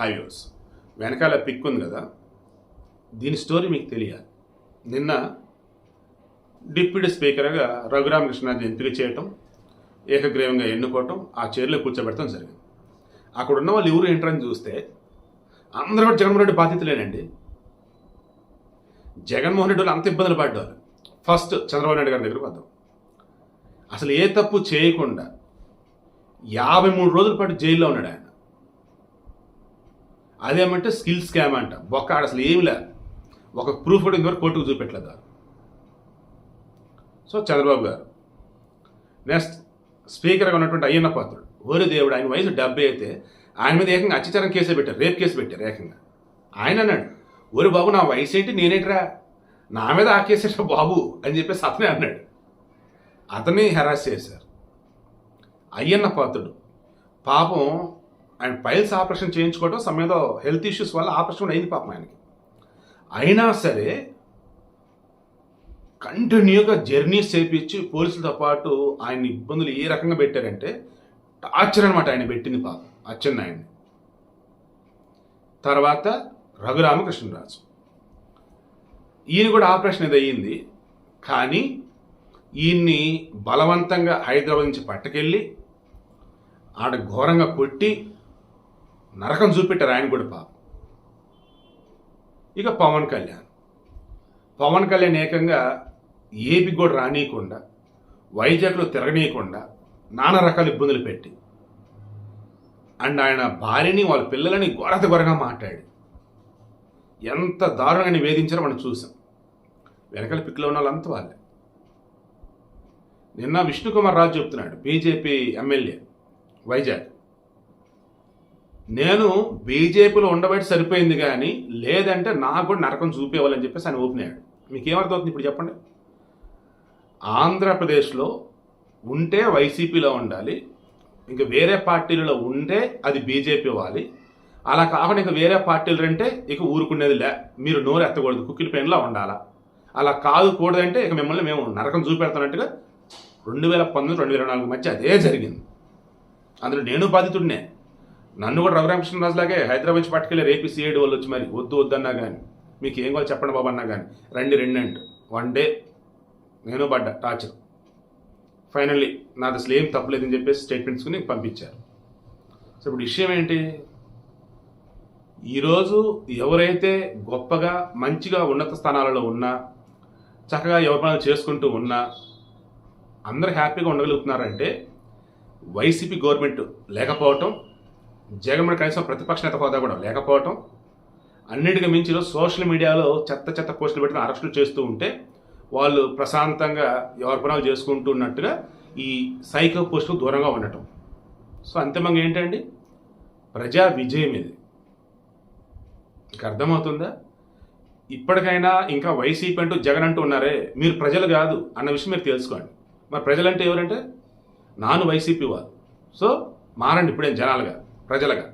Highways వెనకాల pick ఉంది కదా? దీని స్టోరీ మీకు తెలియాలి. నిన్న డిప్యూటీ స్పీకర్గా రఘురామకృష్ణరాజు ఎంపిక చేయటం ఏకగ్రీవంగా ఎన్నుకోవటం ఆ చైర్లో కూర్చోబెడతాం జరిగింది. అక్కడ ఉన్న వాళ్ళు ఎవరు ఏంటని చూస్తే అందరూ కూడా జగన్మోహన్ రెడ్డి బాధ్యతలేనండి. జగన్మోహన్ రెడ్డి వాళ్ళు అంత ఇబ్బందులు పడ్డారు ఫస్ట్ చంద్రబాబు నాయుడు గారి దగ్గరకు వద్దాం అసలు ఏ తప్పు చేయకుండా యాభై మూడు రోజుల పాటు జైల్లో ఉన్నాడు ఆయన. అదేమంటే స్కిల్ స్కామ్ అంట. బొక్క ఆడ అసలు ఏమి లేదు ఒక ప్రూఫ్ కూడా ఇంతవరకు కోర్టుకు చూపెట్టలేదు? సో చంద్రబాబు గారు నెక్స్ట్ స్పీకర్గా ఉన్నటువంటి అయ్యన్న పాత్రుడు ఓరి దేవుడు ఆయన వయసు డెబ్బై అయితే ఆయన మీద ఏకంగా అత్యాచారం కేసే పెట్టారు రేప్ కేసు పెట్టారు ఏకంగా. ఆయన అన్నాడు ఓరి బాబు నా వయసు ఏంటి నేనేంట్రా? నా మీద ఆ కేసు బాబు? అని చెప్పేసి అతనే అన్నాడు. అతనే హెరాస్ చేశారు. అయ్యన్న పాత్రుడు పాపం ఆయన పైల్స్ ఆపరేషన్ చేయించుకోవడం సమయంలో హెల్త్ ఇష్యూస్ వల్ల ఆపరేషన్ అయింది పాపం ఆయనకి. అయినా సరే కంటిన్యూగా జర్నీస్ చేపించి పోలీసులతో పాటు ఆయన ఇబ్బందులు ఏ రకంగా పెట్టారంటే టార్చర్ అనమాట ఆయన పెట్టింది పాపం అచ్చెన్నాయన్ని తర్వాత రఘురామకృష్ణరాజు. ఈయన కూడా ఆపరేషన్ ఇది అయ్యింది. కానీ ఈయన్ని బలవంతంగా హైదరాబాద్ నుంచి పట్టుకెళ్ళి ఆడ ఘోరంగా కొట్టి నరకం చూపెట్టారు ఆయన కూడా పాపం. ఇక పవన్ కళ్యాణ్. పవన్ కళ్యాణ్ ఏకంగా ఏపీ కూడా రానియకుండా వైజాగ్లో తిరగనీయకుండా నానా రకాల ఇబ్బందులు పెట్టి అండ్ ఆయన భార్యని వాళ్ళ పిల్లలని ఘోరత ఘోరంగా మాట్లాడి ఎంత దారుణంగా నివేదించారో మనం చూసాం. వెనకాల పిక్లో ఉన్న వాళ్ళంతా వాళ్ళే. నిన్న విష్ణుకుమార్ రాజు చెప్తున్నాడు బీజేపీ ఎమ్మెల్యే వైజాగ్. నేను బీజేపీలో ఉండబట్టి సరిపోయింది కానీ లేదంటే నాకు కూడా నరకం చూపేవాలని చెప్పేసి ఆయన ఓపెన్ అయ్యాడు. మీకు ఏమర్థమవుతుంది ఇప్పుడు చెప్పండి? ఆంధ్రప్రదేశ్లో ఉంటే వైసీపీలో ఉండాలి ఇంకా వేరే పార్టీలలో ఉంటే అది బీజేపీ ఇవ్వాలి అలా కాకుండా ఇంకా వేరే పార్టీలు అంటే ఇక ఊరుకునేది లే మీరు నోరు ఎత్తకూడదు కుక్కిల పెన్లో ఉండాలా? అలా కాదు కూడదంటే ఇక మిమ్మల్ని మేము నరకం చూపెడతానంటుగా రెండు వేల పంతొమ్మిది రెండు వేల నాలుగు మధ్య అదే జరిగింది. అందులో నేను బాధితుడినే. నన్ను కూడా రఘురామకృష్ణరాజులాగే హైదరాబాద్ నుంచి పట్టుకెళ్ళి రేపు సిఐడి వాళ్ళు వచ్చి మరి వద్దు వద్దన్నా కానీ మీకు ఏం కావాలి చెప్పండి బాబు అన్నా కానీ రండి రెండు అంటూ. వన్ డే నేను పడ్డా టార్చర్ ఫైనల్లీ నాది అసలు ఏం తప్పలేదని చెప్పేసి స్టేట్మెంట్స్కుని పంపించారు. సో ఇప్పుడు విషయం ఏంటి? ఈరోజు ఎవరైతే గొప్పగా మంచిగా ఉన్నత స్థానాలలో ఉన్నా చక్కగా ఎవరి పనులు చేసుకుంటూ ఉన్నా అందరూ హ్యాపీగా ఉండగలుగుతున్నారంటే వైసీపీ గవర్నమెంట్ లేకపోవటం జగన్మోహన్ కనీసం ప్రతిపక్ష నేత హోదా కూడా లేకపోవటం అన్నిటికీ మించిన సోషల్ మీడియాలో చెత్త చెత్త పోస్టులు పెట్టిన అరెస్టులు చేస్తూ ఉంటే వాళ్ళు ప్రశాంతంగా ఎవరి పనులు చేసుకుంటూ ఉన్నట్టుగా ఈ సైకో పోస్టులు దూరంగా ఉండటం. సో అంతిమంగా ఏంటండి? ప్రజా విజయం ఇది. మీకు అర్థమవుతుందా? ఇప్పటికైనా ఇంకా వైసీపీ అంటూ జగన్ అంటూ ఉన్నారే మీరు ప్రజలు కాదు అన్న విషయం మీరు తెలుసుకోండి. మరి ప్రజలంటే ఎవరంటే? నాను వైసీపీ వారు సో మారండి ఇప్పుడేం జనాలుగా. ప్రజలుగా